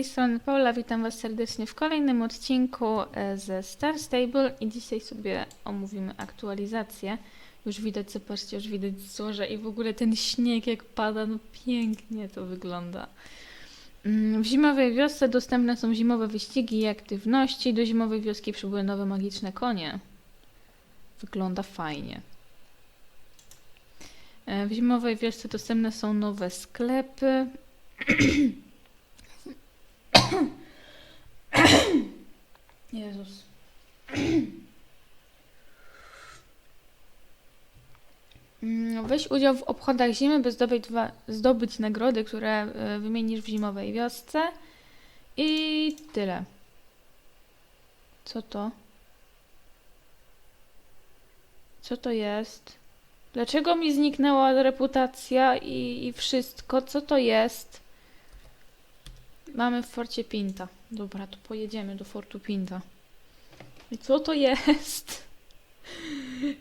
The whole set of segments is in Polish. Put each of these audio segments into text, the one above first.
tej strony Paula, witam Was serdecznie w kolejnym odcinku e, ze Star Stable i dzisiaj sobie omówimy aktualizację. Już widać, zobaczcie, już widać zorze i w ogóle ten śnieg jak pada, no pięknie to wygląda. Mm, W zimowej wiosce dostępne są zimowe wyścigi i aktywności, do zimowej wioski przybyły nowe magiczne konie. Wygląda fajnie. E, W zimowej wiosce dostępne są nowe sklepy, Jezus. Mm, Weź udział w obchodach zimy, by zdobyć, dwa, zdobyć nagrody, które e, wymienisz w zimowej wiosce. I tyle. Co to? Co to jest? Dlaczego mi zniknęła reputacja i, i wszystko? Co to jest? Mamy w Forcie Pinta. Dobra, to pojedziemy do Fortu Pinta. I co to jest?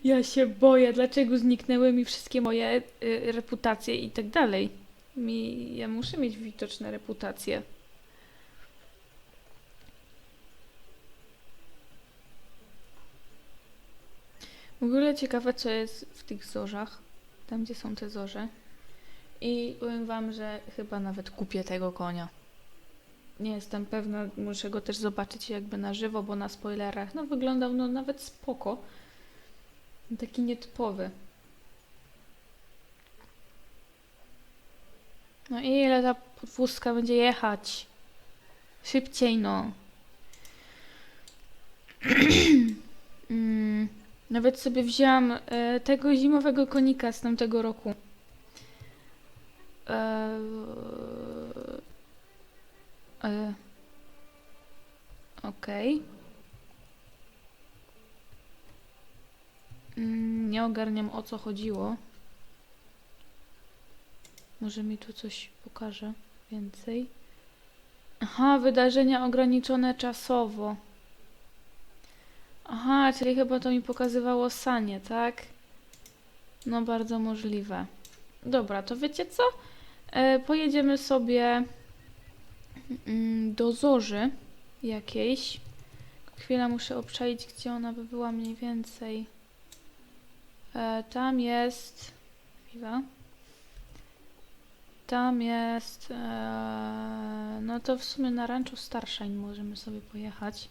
Ja się boję, dlaczego zniknęły mi wszystkie moje y, reputacje i tak dalej. Mi, ja muszę mieć widoczne reputacje. W ogóle ciekawe, co jest w tych zorzach. Tam, gdzie są te zorze. I powiem wam, że chyba nawet kupię tego konia. Nie jestem pewna, muszę go też zobaczyć jakby na żywo, bo na spoilerach no wyglądał no nawet spoko. Taki nietypowy. No i ile ta podwózka będzie jechać? Szybciej no. mm, nawet sobie wzięłam e, tego zimowego konika z tamtego roku. Eee, E, Okej. Mm, Nie ogarniam o co chodziło. Może mi tu coś pokaże więcej. Aha, wydarzenia ograniczone czasowo. Aha, czyli chyba to mi pokazywało sanie, tak? No bardzo możliwe. Dobra, to wiecie co? E, pojedziemy sobie do zorzy jakiejś. Chwila, muszę obczaić, gdzie ona by była mniej więcej. E, tam jest. Chwila. Tam jest. E, no to w sumie na Rancho Starshine możemy sobie pojechać.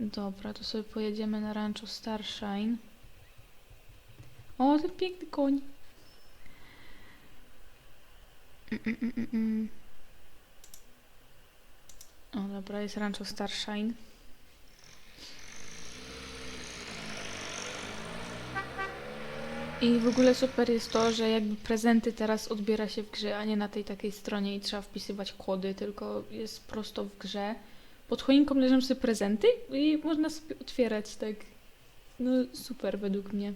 Dobra, to sobie pojedziemy na Rancho Starshine. O, ten piękny koń. Mm, mm, mm, mm, mm. O, dobra, jest Rancho Starshine. I w ogóle super jest to, że jakby prezenty teraz odbiera się w grze, a nie na tej takiej stronie i trzeba wpisywać kody, tylko jest prosto w grze. Pod choinką leżą sobie prezenty i można sobie otwierać tak. No super według mnie.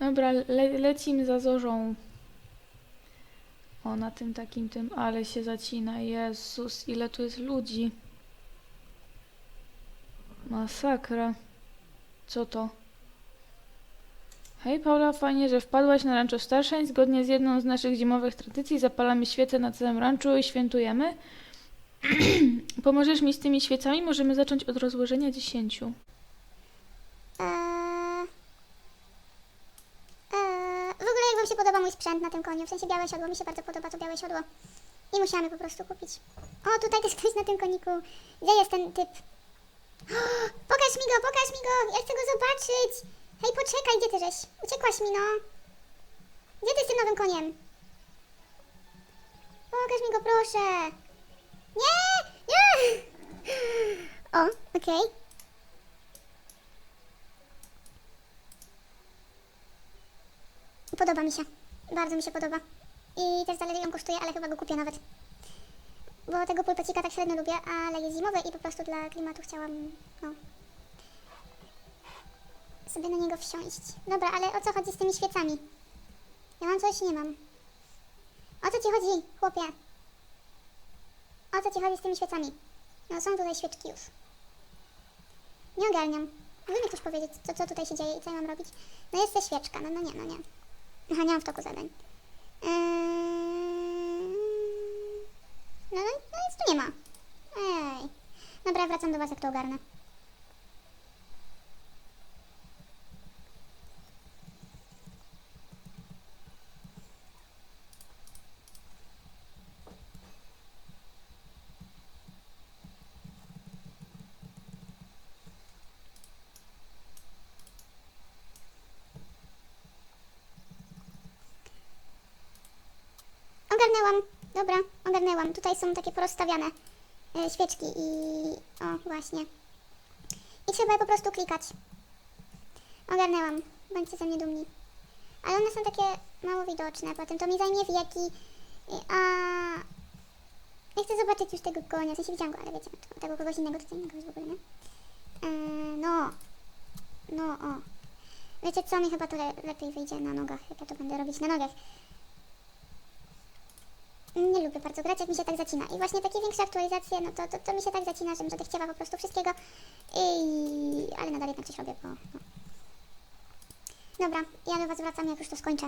Dobra, le lecimy za zorzą. O, na tym takim tym, ale się zacina. Jezus, ile tu jest ludzi. Masakra. Co to? Hej Paula, fajnie, że wpadłaś na Rancho Starshine. Zgodnie z jedną z naszych zimowych tradycji zapalamy świece na całym ranczu i świętujemy. Pomożesz mi z tymi świecami? Możemy zacząć od rozłożenia dziesięciu. Eee, eee, w ogóle jak wam się podoba mój sprzęt na tym koniu, w sensie białe siodło, mi się bardzo podoba to białe siodło. I musiałam je po prostu kupić. O, tutaj też ktoś na tym koniku. Gdzie jest ten typ? O, pokaż mi go, pokaż mi go, ja chcę go zobaczyć. Hej, poczekaj, gdzie ty żeś? Uciekłaś mi, no. Gdzie ty z tym nowym koniem? Pokaż mi go, proszę. Nie, nie. O, okej. Podoba mi się. Bardzo mi się podoba. I też zależy ją kosztuje, ale chyba go kupię nawet. Bo tego pulpecika tak średnio lubię, ale jest zimowy i po prostu dla klimatu chciałam, no, sobie na niego wsiąść. Dobra, ale o co chodzi z tymi świecami? Ja mam coś? Nie mam. O co ci chodzi, chłopie? O co ci chodzi z tymi świecami? No są tutaj świeczki już. Nie ogarniam. Mógłby mi ktoś powiedzieć, co, co tutaj się dzieje i co ja mam robić? No jest ta świeczka, no, no nie, no nie. Aha, nie mam w toku zadań. Eee... No, no, no nic tu nie ma. Ej. Dobra, wracam do was, jak to ogarnę. Ogarnęłam. Dobra, ogarnęłam. Tutaj są takie porozstawiane e, świeczki i... O, właśnie. I trzeba je po prostu klikać. Ogarnęłam. Bądźcie ze mnie dumni. Ale one są takie mało widoczne. Potem to mi zajmie wieki. A... Ja chcę zobaczyć już tego konia. W sensie widziałam go, ale wiecie, to, tego kogoś innego tutaj nie kogoś w ogóle, nie? E, no. No, o. Wiecie co, mi chyba to le lepiej wyjdzie na nogach, jak ja to będę robić na nogach. Nie lubię bardzo grać, jak mi się tak zacina. I właśnie takie większe aktualizacje, no to, to, to mi się tak zacina, że będę chciała po prostu wszystkiego. I... Ale nadal jednak coś robię, bo... No. Dobra, ja do Was wracam, jak już to skończę.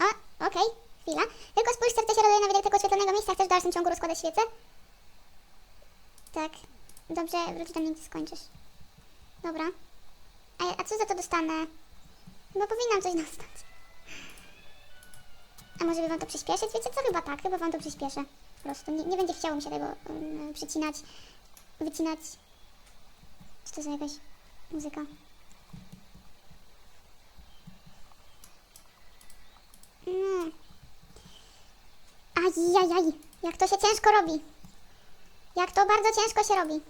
O, okej, chwila. Tylko spójrz, serce się raduje na widok tego oświetlonego miejsca. Chcesz w dalszym ciągu rozkładać świecę? Tak. Dobrze, wróć do mnie, gdy skończysz. Dobra. A, a co za to dostanę? Chyba powinnam coś dostać. A może by wam to przyspieszyć? Wiecie co? Chyba tak, chyba wam to przyspieszę. Po prostu nie, nie będzie chciało mi się tego um, przycinać, wycinać. Czy to za jakaś muzyka? Mm. Ajajaj, jak to się ciężko robi. Jak to bardzo ciężko się robi.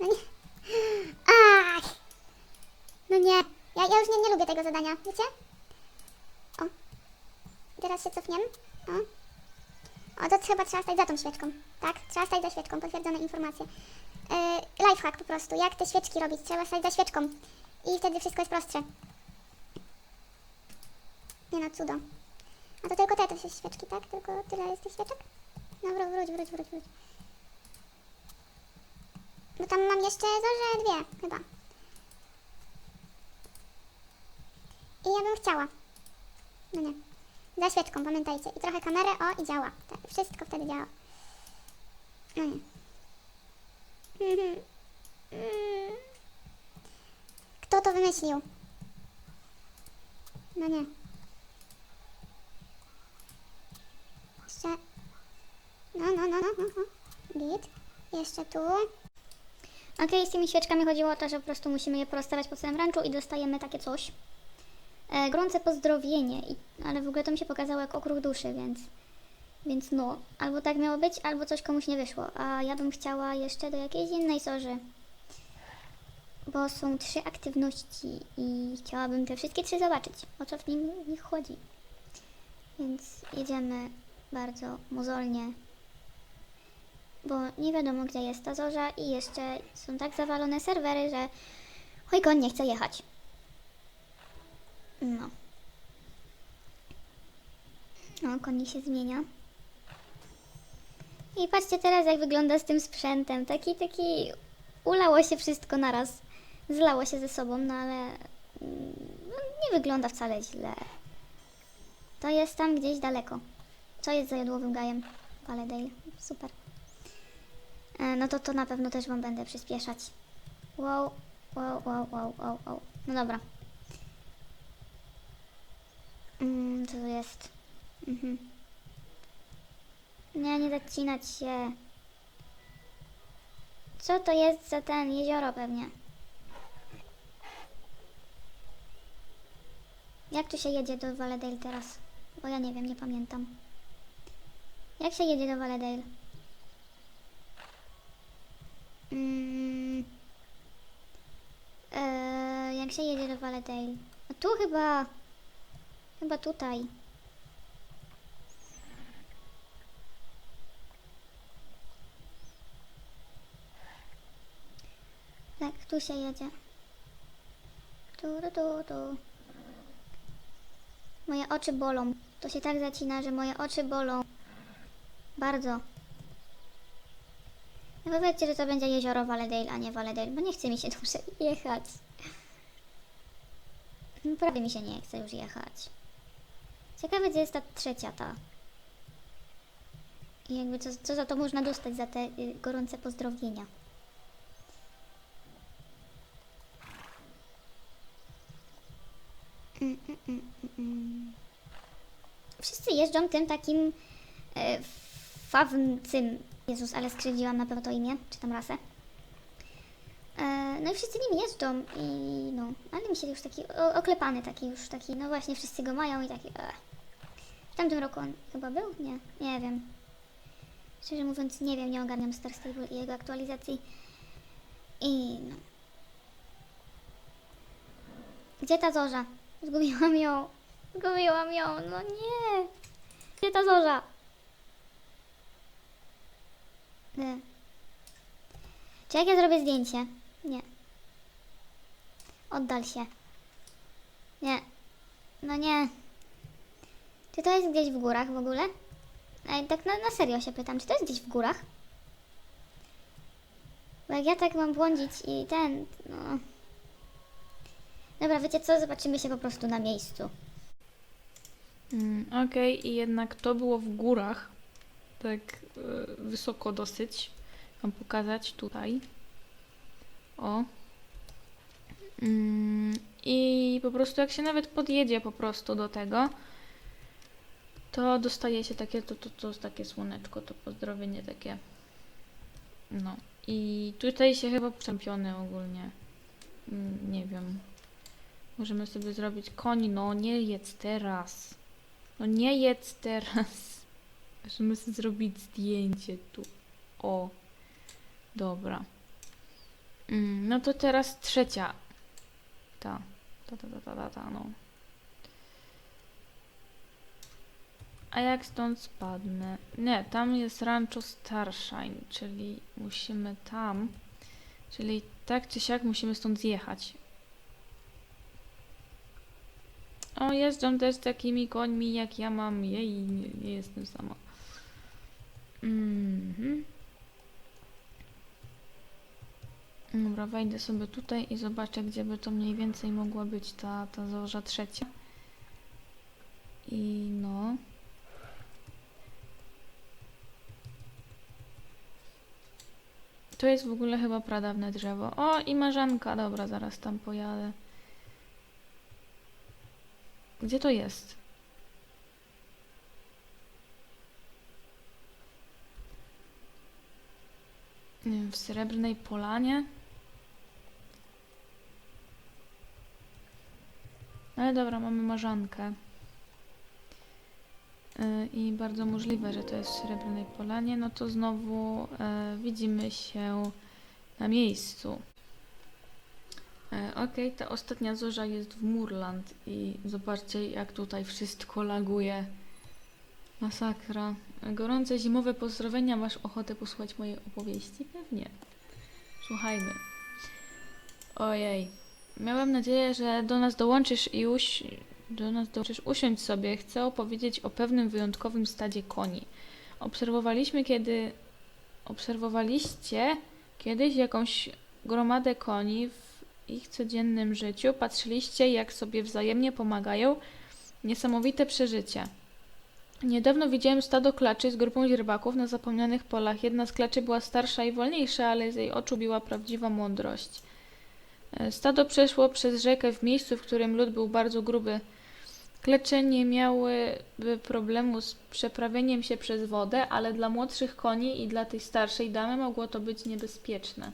No nie. Ach. No nie. Ja, ja już nie, nie lubię tego zadania, wiecie? Teraz się cofniemy. O. O, to chyba trzeba stać za tą świeczką. Tak? Trzeba stać za świeczką, potwierdzone informacje. Yy, lifehack po prostu. Jak te świeczki robić? Trzeba stać za świeczką. I wtedy wszystko jest prostsze. Nie no, cudo. A to tylko te, te świeczki, tak? Tylko tyle jest tych świeczek? Dobra, wróć, wróć, wróć, wróć. Bo tam mam jeszcze zorze dwie, chyba. I ja bym chciała. No nie. Za świeczką, pamiętajcie. I trochę kamerę, o i działa. Tak, wszystko wtedy działa. No nie. Kto to wymyślił? No nie. Jeszcze. No, no, no, no, no. no. Git. Jeszcze tu. Okej, z tymi świeczkami chodziło o to, że po prostu musimy je porozstawiać po całym ranczu i dostajemy takie coś. E, gorące pozdrowienie, i, ale w ogóle to mi się pokazało jak okruch duszy, więc, więc no, albo tak miało być, albo coś komuś nie wyszło. A ja bym chciała jeszcze do jakiejś innej sorzy, bo są trzy aktywności i chciałabym te wszystkie trzy zobaczyć, o co w nim w nich chodzi. Więc jedziemy bardzo mozolnie bo nie wiadomo gdzie jest ta zorza i jeszcze są tak zawalone serwery, że Hojkon nie chce jechać. No. No, konik się zmienia. I patrzcie teraz jak wygląda z tym sprzętem. Taki, taki... Ulało się wszystko naraz. Zlało się ze sobą, no ale... No, nie wygląda wcale źle. To jest tam gdzieś daleko. Co jest za jodłowym gajem? Valedale. Super. E, No to to na pewno też Wam będę przyspieszać. Wow, wow, wow, wow, wow, wow. No dobra. Mm, co to jest? Mhm. Nie, nie zacinać się. Co to jest za ten jezioro pewnie? Jak tu się jedzie do Valedale teraz? Bo ja nie wiem, nie pamiętam. Jak się jedzie do Valedale? Mm. Eee, jak się jedzie do Valedale? A tu chyba. Chyba tutaj. Tak, tu się jedzie. Tu, tu, tu, tu. Moje oczy bolą. To się tak zacina, że moje oczy bolą. Bardzo. No powiedzcie, że to będzie jezioro Valedale, a nie Valedale, bo nie chce mi się dłużej jechać. No prawie mi się nie chce już jechać. Ciekawe, gdzie jest ta trzecia ta. I jakby co, co za to można dostać za te y, gorące pozdrowienia. Mm, mm, mm, mm, mm. Wszyscy jeżdżą tym takim e, fawncym. Jezus, ale skrzywdziłam na pewno to imię, czy tam rasę. E, no i wszyscy nim jeżdżą i no, ale mi się już taki oklepany taki już taki, no właśnie wszyscy go mają i taki e. W tamtym roku on chyba był? Nie, nie wiem. Szczerze mówiąc nie wiem, nie ogarniam Star Stable i jego aktualizacji. I no. Gdzie ta Zorza? Zgubiłam ją. Zgubiłam ją, no nie. Gdzie ta Zorza? Nie. Czy jak ja zrobię zdjęcie? Nie. Oddal się. Nie. No nie. Czy to jest gdzieś w górach w ogóle? Ej, tak na, na serio się pytam, czy to jest gdzieś w górach? Bo jak ja tak mam błądzić i ten, no... Dobra, wiecie co? Zobaczymy się po prostu na miejscu. Mm, Okej, i jednak to było w górach. Tak e, wysoko dosyć. Wam pokazać tutaj. O. Mm, I po prostu jak się nawet podjedzie po prostu do tego, to dostaje się takie, to, to, to jest takie słoneczko, to pozdrowienie takie. No. I tutaj się chyba czempiony ogólnie. Mm, Nie wiem. Możemy sobie zrobić koni. No nie jedz teraz. No nie jedz teraz. Możemy sobie zrobić zdjęcie tu. O. Dobra. Mm, no to teraz trzecia. Ta. Ta, ta, ta, ta, ta, ta no. A jak stąd spadnę? Nie, tam jest Rancho Starshine, czyli musimy tam. Czyli tak czy siak musimy stąd zjechać. O, jeżdżą też takimi końmi jak ja mam. Jej, nie, nie jestem sama. Mhm. Dobra, wejdę sobie tutaj i zobaczę, gdzie by to mniej więcej mogła być ta, ta zorza trzecia. I no. To jest w ogóle chyba pradawne drzewo. O, i marzanka. Dobra, zaraz tam pojadę. Gdzie to jest? Nie wiem, w Srebrnej Polanie? Ale dobra, mamy marzankę. Y, I bardzo możliwe, że to jest w Srebrnej Polanie. No to znowu e, widzimy się na miejscu. E, Okej, ta ostatnia zorza jest w Murland i zobaczcie jak tutaj wszystko laguje. Masakra. Gorące zimowe pozdrowienia, masz ochotę posłuchać mojej opowieści? Pewnie. Słuchajmy. Ojej. Miałem nadzieję, że do nas dołączysz i do nas dołączysz usiądź sobie. Chcę opowiedzieć o pewnym wyjątkowym stadzie koni. Obserwowaliśmy kiedy... Obserwowaliście kiedyś jakąś gromadę koni w ich codziennym życiu, patrzyliście, jak sobie wzajemnie pomagają. Niesamowite przeżycie. Niedawno widziałem stado klaczy z grupą źrebaków na zapomnianych polach. Jedna z klaczy była starsza i wolniejsza, ale z jej oczu biła prawdziwa mądrość. E, Stado przeszło przez rzekę w miejscu, w którym lód był bardzo gruby. Klecze nie miałyby problemu z przeprawieniem się przez wodę, ale dla młodszych koni i dla tej starszej damy mogło to być niebezpieczne.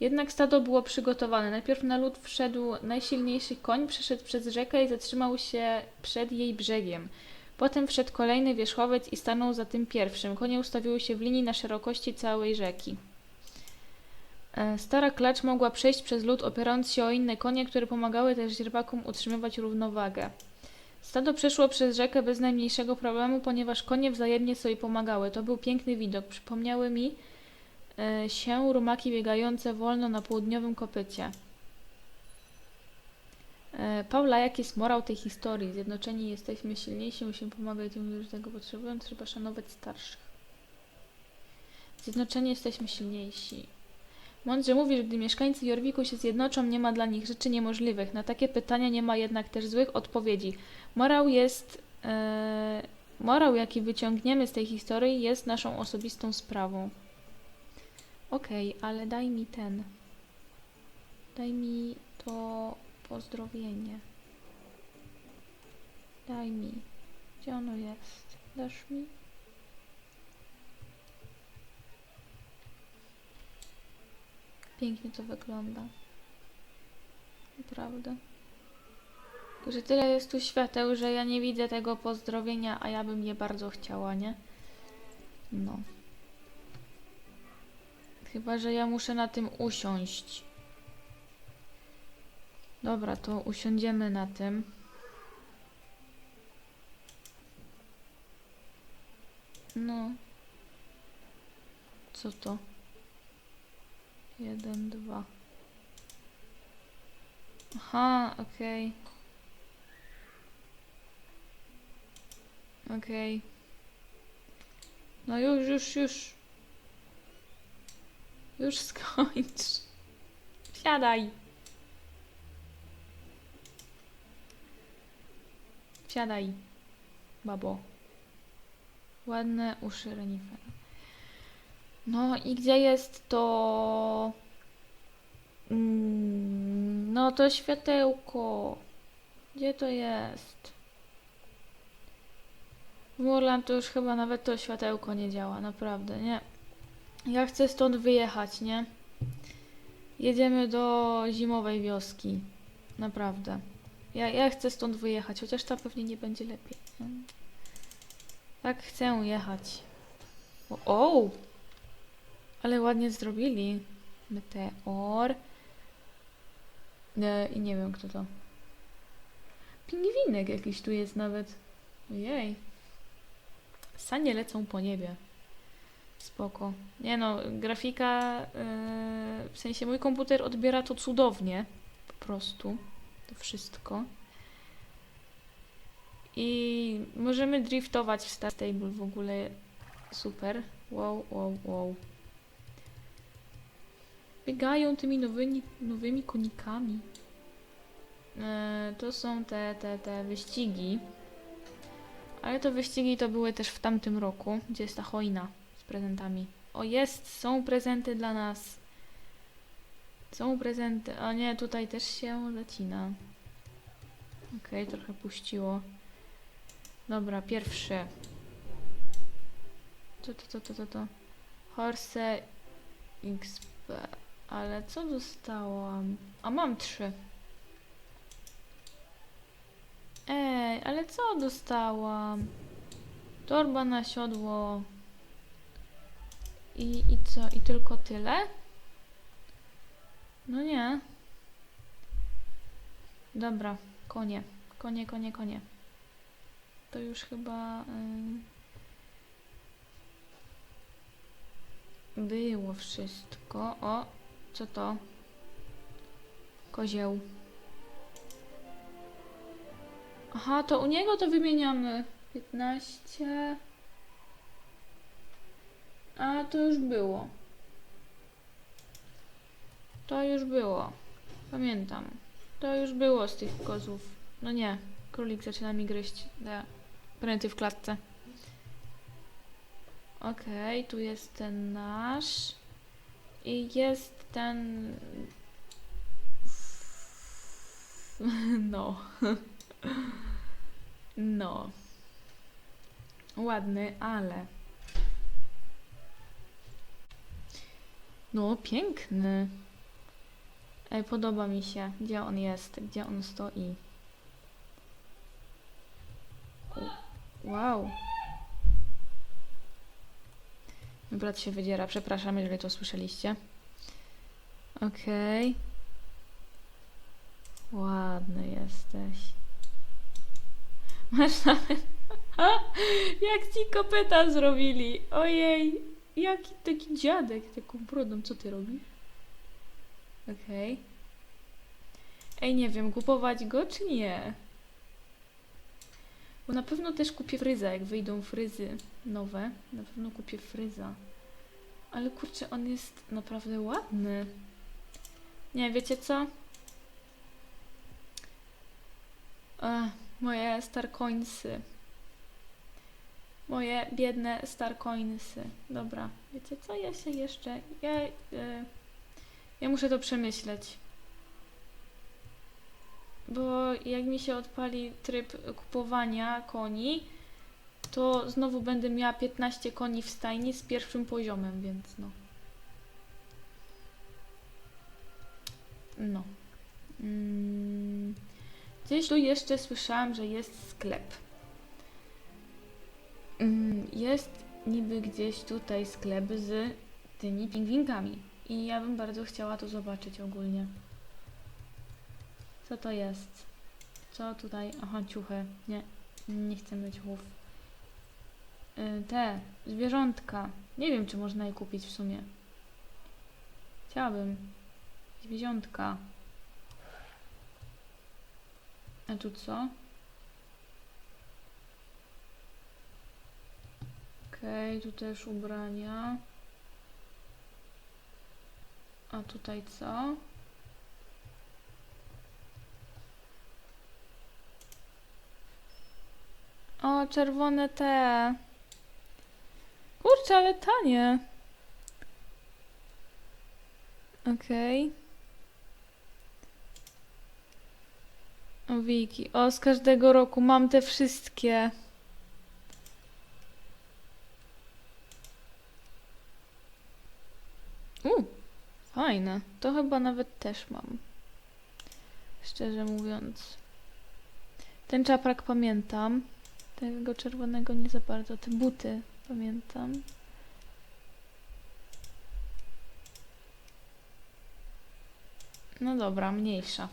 Jednak stado było przygotowane. Najpierw na lód wszedł najsilniejszy koń, przeszedł przez rzekę i zatrzymał się przed jej brzegiem. Potem wszedł kolejny wierzchowiec i stanął za tym pierwszym. Konie ustawiły się w linii na szerokości całej rzeki. E, Stara klacz mogła przejść przez lód, opierając się o inne konie, które pomagały też źrebakom utrzymywać równowagę. Stado przeszło przez rzekę bez najmniejszego problemu, ponieważ konie wzajemnie sobie pomagały. To był piękny widok. Przypomniały mi e, się rumaki biegające wolno na południowym kopycie. E, Paula, jaki jest morał tej historii? Zjednoczeni jesteśmy silniejsi, musimy pomagać tym, którzy tego potrzebują, trzeba szanować starszych. Zjednoczeni jesteśmy silniejsi. Mądrze mówisz, gdy mieszkańcy Jorwiku się zjednoczą, nie ma dla nich rzeczy niemożliwych. Na takie pytania nie ma jednak też złych odpowiedzi. Morał jest e, morał, jaki wyciągniemy z tej historii, jest naszą osobistą sprawą. Okej, ale daj mi ten. Daj mi to pozdrowienie. Daj mi. Gdzie ono jest? Dasz mi? Pięknie to wygląda. Naprawdę. Że tyle jest tu świateł, że ja nie widzę tego pozdrowienia, a ja bym je bardzo chciała, nie? No. Chyba, że ja muszę na tym usiąść. Dobra, to usiądziemy na tym. No. Co to? Jeden, dwa. Aha, okej. Okej. No już, już, już. Już skończ. Wsiadaj. Wsiadaj, babo. Ładne uszy renifera. No i gdzie jest to... Mm, no to światełko. Gdzie to jest? W Murland to już chyba nawet to światełko nie działa, naprawdę, nie? Ja chcę stąd wyjechać, nie? Jedziemy do zimowej wioski. Naprawdę. Ja, ja chcę stąd wyjechać, chociaż tam pewnie nie będzie lepiej. Tak chcę jechać. O! o! Ale ładnie zrobili. Meteor. E, I nie wiem kto to. Pingwinek jakiś tu jest nawet. Ojej. Sanie lecą po niebie. Spoko. Nie no, grafika, yy, w sensie mój komputer odbiera to cudownie. Po prostu. To wszystko. I możemy driftować w Star Stable w ogóle. Super. Wow, wow, wow. Biegają tymi nowymi, nowymi konikami. E, to są te, te, te wyścigi. Ale to wyścigi to były też w tamtym roku, gdzie jest ta hojna z prezentami. O jest, są prezenty dla nas. Są prezenty. O nie, tutaj też się zacina. Okej, trochę puściło. Dobra, pierwszy. Co to, to, to, to, to? Horse XP. Ale co dostałam? A mam trzy. Ej, ale co dostałam? Torba na siodło. I, I co? I tylko tyle? No nie. Dobra, konie. Konie, konie, konie. To już chyba... ym, Było wszystko. O, co to? Kozieł. Aha, to u niego to wymieniamy. 15. A to już było. To już było. Pamiętam. To już było z tych kozów. No nie. Królik zaczyna mi gryźć. Da. Pręty w klatce. Okej, tu jest ten nasz. I jest ten. No. No. Ładny, ale. No, piękny. Podoba mi się. Gdzie on jest? Gdzie on stoi? Wow. Brat się wydziera. Przepraszam, jeżeli to słyszeliście. Okej. Ładny jesteś. Masz nawet... Jak ci kopyta zrobili? Ojej. Jaki taki dziadek taką brodą. Co ty robisz? Okej. Ej, nie wiem, kupować go czy nie? Bo na pewno też kupię fryza, jak wyjdą fryzy nowe. Na pewno kupię fryza. Ale kurczę, on jest naprawdę ładny. Nie, wiecie co? Ech, moje starkońsy. Moje biedne Starcoinsy. Dobra, wiecie co? Ja się jeszcze... Ja, e, ja muszę to przemyśleć. Bo jak mi się odpali tryb kupowania koni, to znowu będę miała 15 koni w stajni z pierwszym poziomem, więc no. No. Mm. Gdzieś tu jeszcze słyszałam, że jest sklep. Mm, Jest niby gdzieś tutaj sklep z tymi pingwinkami. I ja bym bardzo chciała to zobaczyć ogólnie. Co to jest? Co tutaj? Aha, ciuchy. Nie, nie chcę ciuchów. Y, Te, zwierzątka. Nie wiem, czy można je kupić w sumie. Chciałabym. Zwierzątka. A tu co? Okej, tu też ubrania. A tutaj co? O, czerwone te. Kurczę, ale tanie. Okej. O, Wiki. O, z każdego roku mam te wszystkie. U, fajne. To chyba nawet też mam. Szczerze mówiąc. Ten czaprak pamiętam. Tego czerwonego nie za bardzo. Te buty pamiętam. No dobra, mniejsza.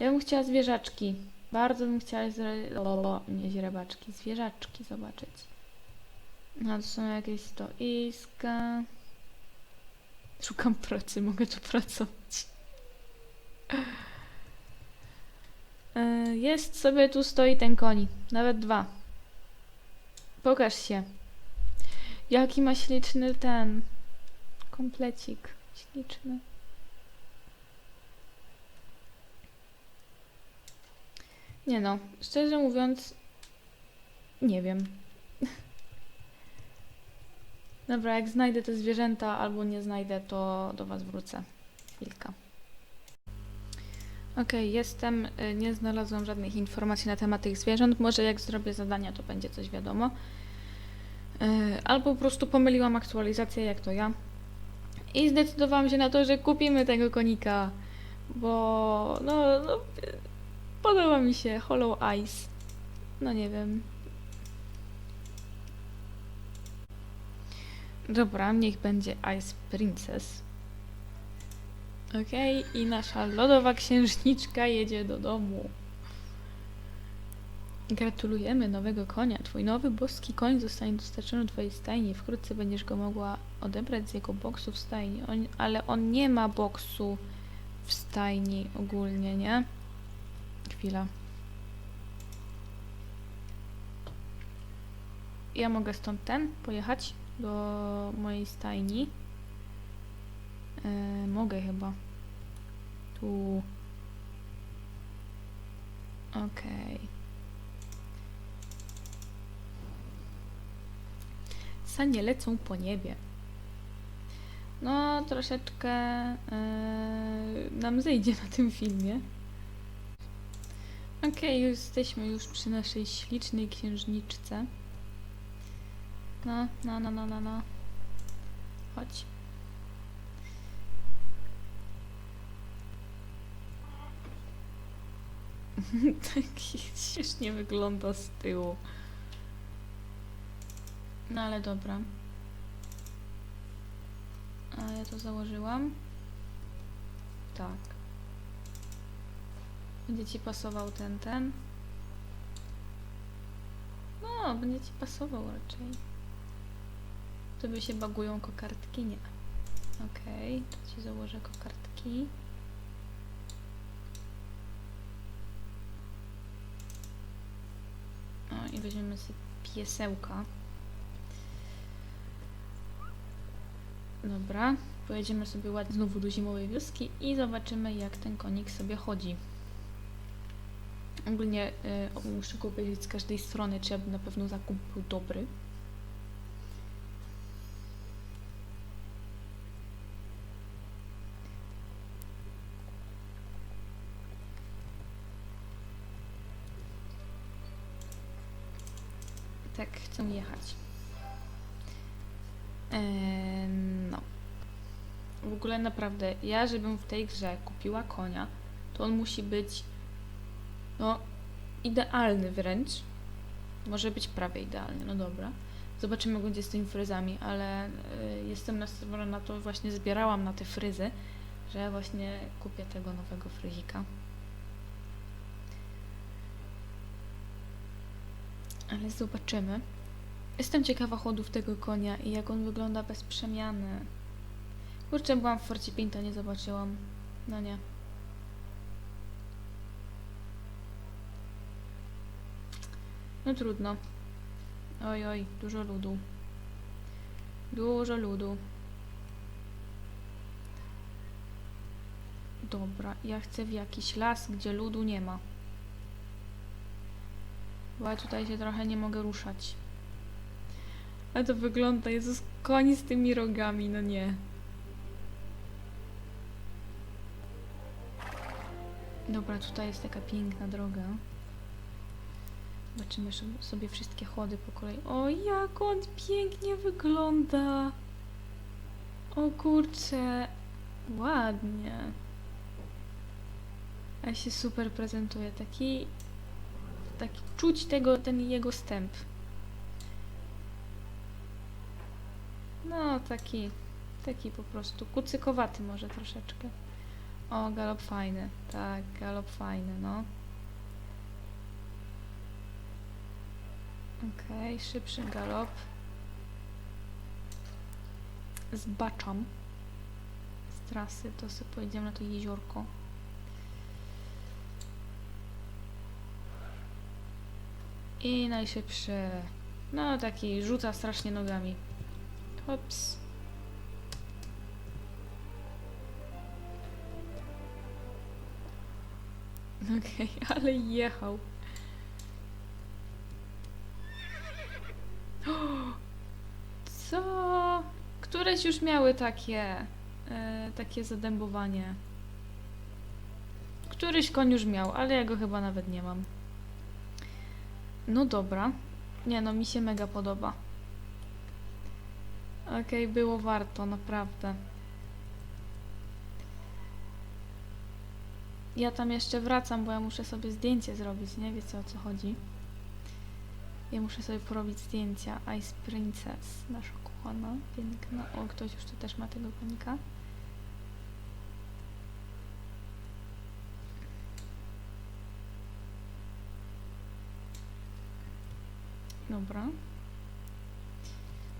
Ja bym chciała zwierzaczki. Bardzo bym chciała zre... lolo, nie źrebaczki, zwierzaczki zobaczyć. No to są jakieś stoiska. Szukam pracy, mogę tu pracować. E, Jest sobie, tu stoi ten koni. Nawet dwa. Pokaż się. Jaki ma śliczny ten komplecik. Śliczny. Nie no, szczerze mówiąc, nie wiem. Dobra, jak znajdę te zwierzęta albo nie znajdę, to do Was wrócę. Chwilka. Okej, jestem. y, Nie znalazłam żadnych informacji na temat tych zwierząt. Może jak zrobię zadania, to będzie coś wiadomo. Y, Albo po prostu pomyliłam aktualizację, jak to ja. I zdecydowałam się na to, że kupimy tego konika. Bo no, no podoba mi się Hollow Eyes. No nie wiem. Dobra, niech będzie Ice Princess. Okej, i nasza lodowa księżniczka jedzie do domu. Gratulujemy nowego konia. Twój nowy boski koń zostanie dostarczony do twojej stajni. Wkrótce będziesz go mogła odebrać z jego boksu w stajni. On, ale on nie ma boksu w stajni ogólnie, nie? Chwila. Ja mogę stąd ten pojechać do mojej stajni. E, mogę chyba. Tu. Okej. Sanie lecą po niebie. No, troszeczkę e, nam zejdzie na tym filmie. Okej, już jesteśmy już przy naszej ślicznej księżniczce. No, no, no, no, no, no. Chodź. Taki śmiesznie wygląda z tyłu. No ale dobra. A ja to założyłam. Tak. Będzie ci pasował ten, ten. No, będzie ci pasował raczej. Tobie się bagują kokardki? Nie. Okej, to ci założę kokardki. O, i weźmiemy sobie piesełka. Dobra, pojedziemy sobie ładnie znowu do zimowej wioski i zobaczymy jak ten konik sobie chodzi. Ogólnie y, muszę go obejrzeć z każdej strony, czy aby na pewno zakup był dobry. Tak, chcę jechać. Eee, no. W ogóle naprawdę, ja żebym w tej grze kupiła konia, to on musi być no idealny wręcz. Może być prawie idealny, no dobra. Zobaczymy, jak będzie z tymi fryzami, ale y, jestem nastawiona na to, właśnie zbierałam na te fryzy, że właśnie kupię tego nowego fryzika. Ale zobaczymy. Jestem ciekawa chodów tego konia i jak on wygląda bez przemiany. Kurczę, byłam w Forcie Pinta, nie zobaczyłam. No nie. No trudno. Oj, oj, dużo ludu. Dużo ludu. Dobra, ja chcę w jakiś las, gdzie ludu nie ma. Bo ja tutaj się trochę nie mogę ruszać. Ale to wygląda, Jezus, koń z tymi rogami, no nie. Dobra, tutaj jest taka piękna droga. Zobaczymy sobie wszystkie chody po kolei. O, jak on pięknie wygląda! O kurczę, ładnie. A się super prezentuje. Taki, taki czuć tego, ten jego stęp. No, taki, taki po prostu kucykowaty może troszeczkę. O, galop fajny. Tak, galop fajny, no. Okej, szybszy galop. Zbaczam. Z trasy to sobie pojedziemy na to jeziorko. I najszybszy. No taki rzuca strasznie nogami. Hops. Okej, ale jechał. Co? Któreś już miały takie, e, takie zadębowanie. Któryś koń już miał, ale ja go chyba nawet nie mam. No dobra. Nie no, mi się mega podoba. Okej, było warto, naprawdę. Ja tam jeszcze wracam, bo ja muszę sobie zdjęcie zrobić, nie wiecie o co chodzi. Ja muszę sobie porobić zdjęcia. Ice Princess, nasza kochana, piękna. O, ktoś już tu też ma tego konika. Dobra.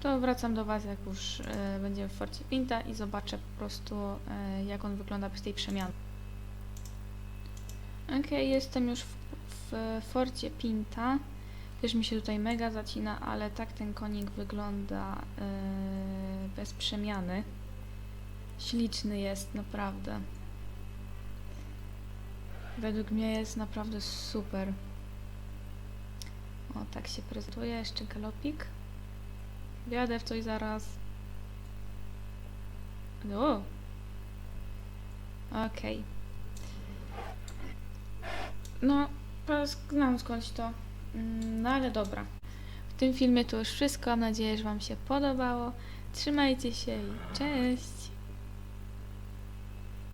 To wracam do Was, jak już e, będziemy w Forcie Pinta i zobaczę po prostu, e, jak on wygląda bez tej przemiany. Okej, jestem już w, w Forcie Pinta. Też mi się tutaj mega zacina, ale tak ten konik wygląda yy, bez przemiany. Śliczny jest, naprawdę. Według mnie jest naprawdę super. O, tak się prezentuje. Jeszcze galopik. Wjadę w coś zaraz. O! Okej. No, znam skądś to. Mm, No ale dobra. W tym filmie to już wszystko. Mam nadzieję, że Wam się podobało. Trzymajcie się i cześć!